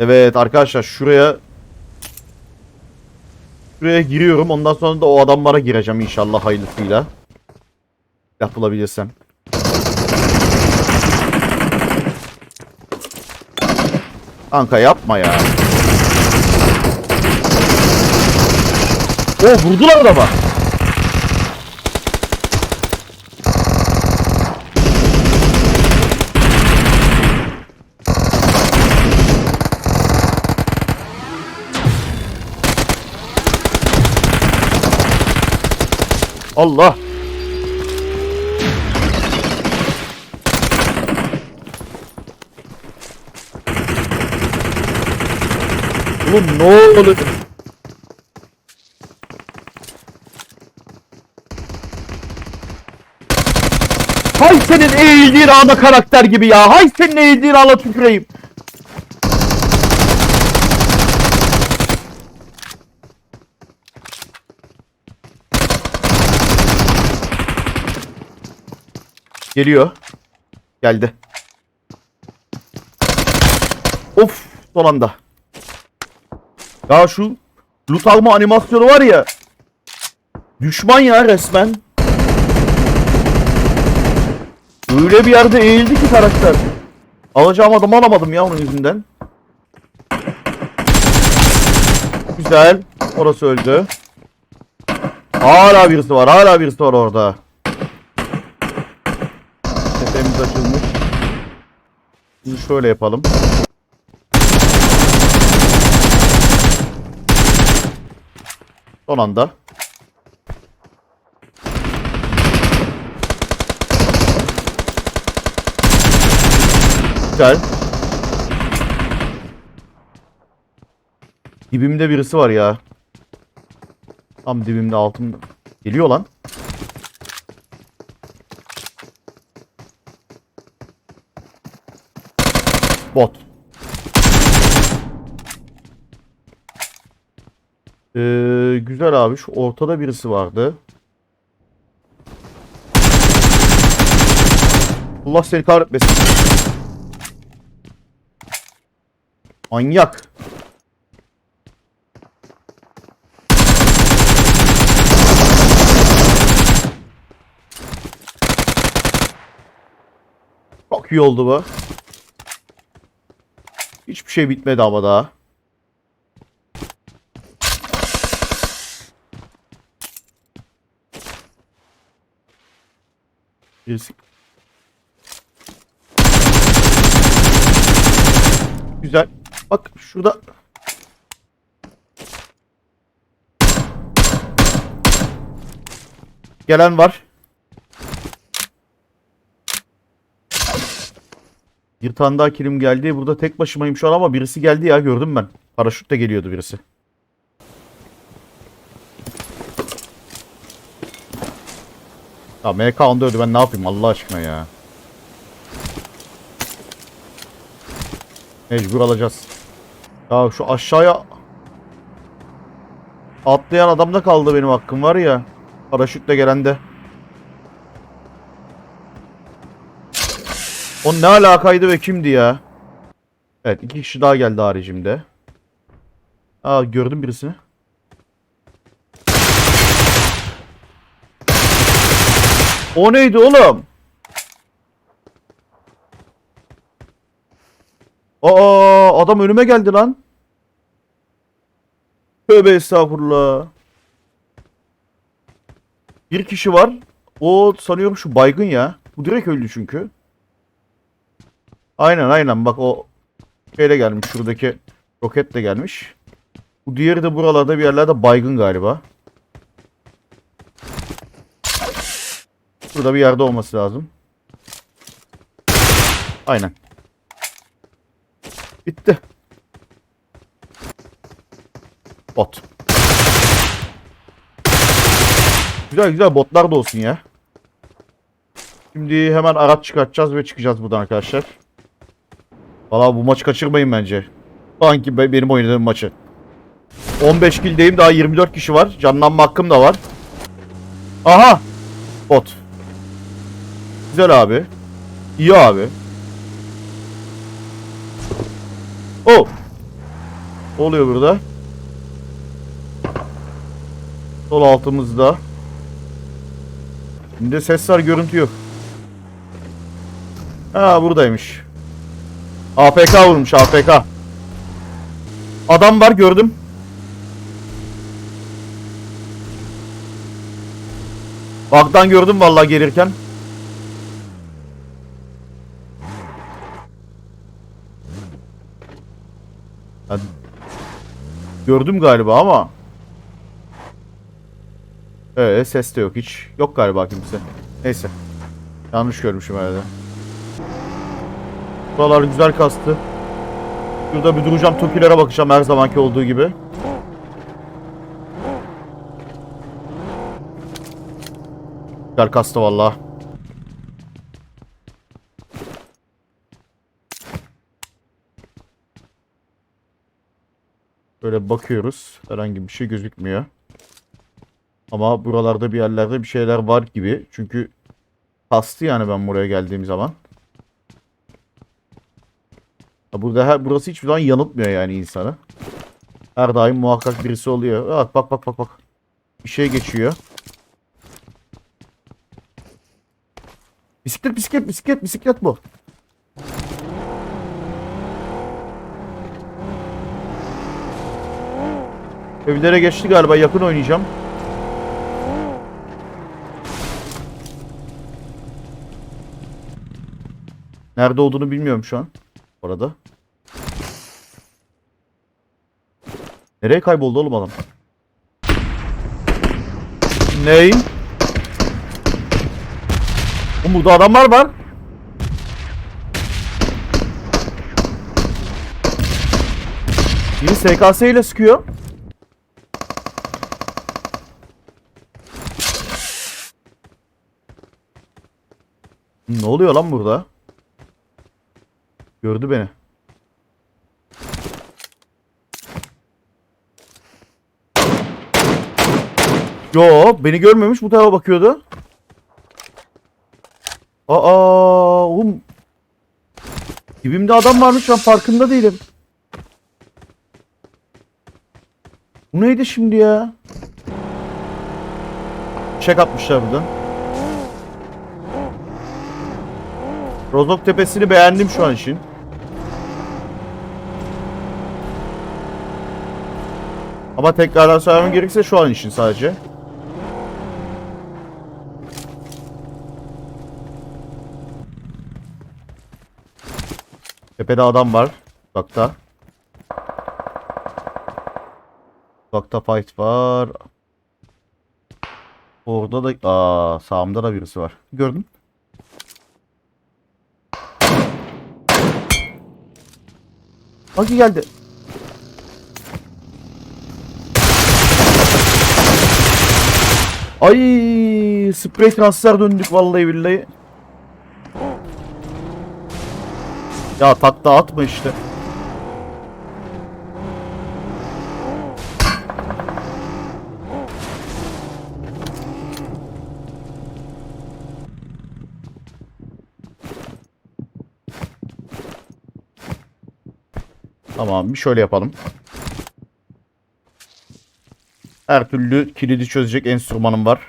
Evet arkadaşlar şuraya Şuraya giriyorum. Ondan sonra da o adamlara gireceğim inşallah hayırlısıyla. Silah bulabilirsem. Kanka yapma ya. O vurdular adama. Allah. Oğlum ne oluyor? Hay senin eğildiğin ana karakter gibi ya. Hay senin eğildiğin ana tüküreyim. Geliyor. Geldi. Of son anda. Ya şu loot alma animasyonu var ya. Düşman ya resmen. Öyle bir yerde eğildi ki karakter. Alacağım adamı alamadım ya onun yüzünden. Güzel. Orası öldü. Hala birisi var. Hala birisi var orada. Şimdi şöyle yapalım. Son anda. Güzel. Dibimde birisi var ya. Tam dibimde altımda. Geliyor lan. Bot. Ee, güzel abi. Şu ortada birisi vardı. Allah seni kahretmesin. Manyak. Çok iyi oldu bu. Hiçbir şey bitmedi ama daha. Birisi... Güzel. Bak şurada. Gelen var. Bir tane daha kilim geldi. Burada tek başımayım şu an ama birisi geldi ya gördüm ben. Paraşütle geliyordu birisi. Ya MK onda öldü ben ne yapayım Allah aşkına ya. Mecbur alacağız. Ya şu aşağıya atlayan adamda kaldı benim hakkım var ya. Paraşütle gelende. O ne alakaydı ve kimdi ya? Evet iki kişi daha geldi haricimde. Aa gördüm birisini. O neydi oğlum? Aa adam önüme geldi lan. Tövbe estağfurullah. Bir kişi var. O sanıyorum şu baygın ya. Bu direkt öldü çünkü. Aynen aynen bak o şeyle gelmiş şuradaki roketle gelmiş. Bu diğeri de buralarda bir yerlerde baygın galiba. Burada bir yerde olması lazım. Aynen. Bitti. Bot. Güzel güzel botlar da olsun ya. Şimdi hemen araç çıkartacağız ve çıkacağız buradan arkadaşlar. Valla bu maçı kaçırmayın bence. Sanki be- benim oynadığım maçı. 15 kildeyim daha 24 kişi var. Canlanma hakkım da var. Aha! Bot. Güzel abi. İyi abi. Oh! Ne oluyor burada? Sol altımızda. Şimdi ses var görüntü yok. Ha buradaymış. APK vurmuş APK. Adam var gördüm. Baktan gördüm vallahi gelirken. Ha, gördüm galiba ama. Ee, ses de yok hiç. Yok galiba kimse. Neyse. Yanlış görmüşüm herhalde. Buralar güzel kastı. Şurada bir duracağım Tokilere bakacağım her zamanki olduğu gibi. Güzel kastı valla. Böyle bakıyoruz. Herhangi bir şey gözükmüyor. Ama buralarda bir yerlerde bir şeyler var gibi. Çünkü kastı yani ben buraya geldiğim zaman. Ha Burada her, burası hiçbir zaman yanıltmıyor yani insanı. Her daim muhakkak birisi oluyor. Bak bak bak bak bak. Bir şey geçiyor. Bisiklet bisiklet bisiklet bisiklet bu. Evlere geçti galiba yakın oynayacağım. Nerede olduğunu bilmiyorum şu an. Orada. Nereye kayboldu oğlum adam? Ney? Oğlum burada adamlar var. Biri SKS ile sıkıyor. Ne oluyor lan burada? Gördü beni. Yo beni görmemiş bu tarafa bakıyordu. Aa oğlum. Dibimde adam varmış ben farkında değilim. Bu neydi şimdi ya? Çek atmışlar buradan. Rozok tepesini beğendim şu an için. Ama tekrardan söylemem gerekirse şu an için sadece. Tepede adam var. Bakta. Bakta fight var. Orada da aa sağımda da birisi var. Gördün? Baki geldi. Ay sprey transfer döndük vallahi billahi. Ya takla atma işte. Tamam bir şöyle yapalım. Her türlü kilidi çözecek enstrümanım var.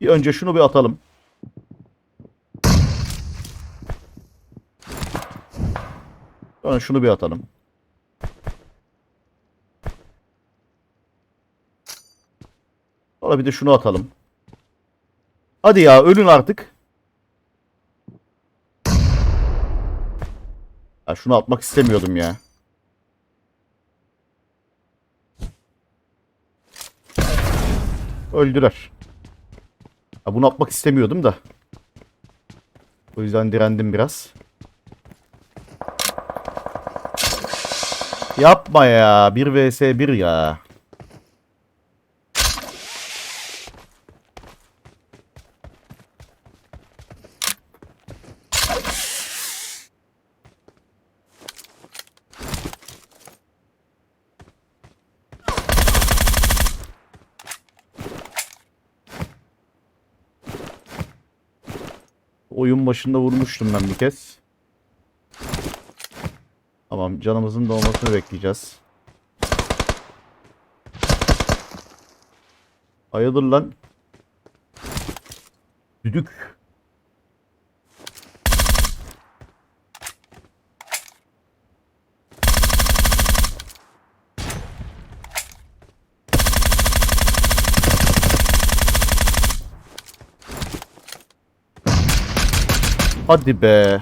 Bir önce şunu bir atalım. Sonra şunu bir atalım. Sonra bir de şunu atalım. Hadi ya ölün artık. Ya şunu atmak istemiyordum ya. Öldürer. Ya bunu atmak istemiyordum da. O yüzden direndim biraz. Yapma ya. 1 vs 1 ya. Oyun başında vurmuştum ben bir kez. Tamam canımızın dolmasını bekleyeceğiz. Hayırdır lan? Düdük. Hadi be.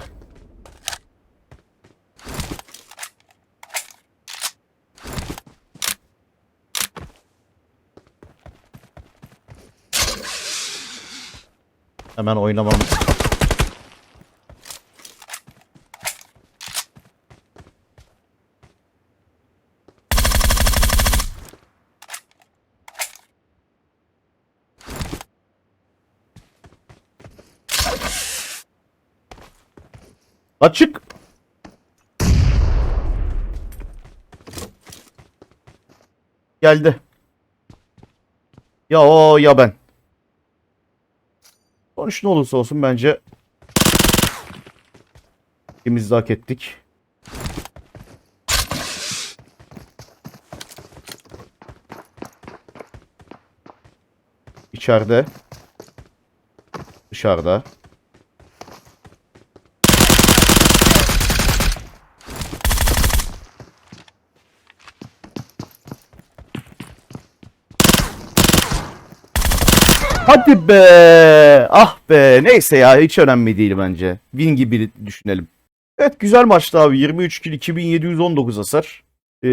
Hemen oynamam. Açık. Geldi. Ya o ya ben. Sonuç ne olursa olsun bence ikimiz de hak ettik. İçeride. Dışarıda. Hadi be. Ah be. Neyse ya hiç önemli değil bence. Win gibi düşünelim. Evet güzel maçtı abi. 23 kill 2719 hasar. Ee,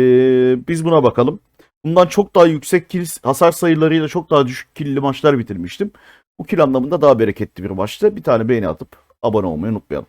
biz buna bakalım. Bundan çok daha yüksek kill hasar sayılarıyla çok daha düşük killi maçlar bitirmiştim. Bu kill anlamında daha bereketli bir maçtı. Bir tane beğeni atıp abone olmayı unutmayalım.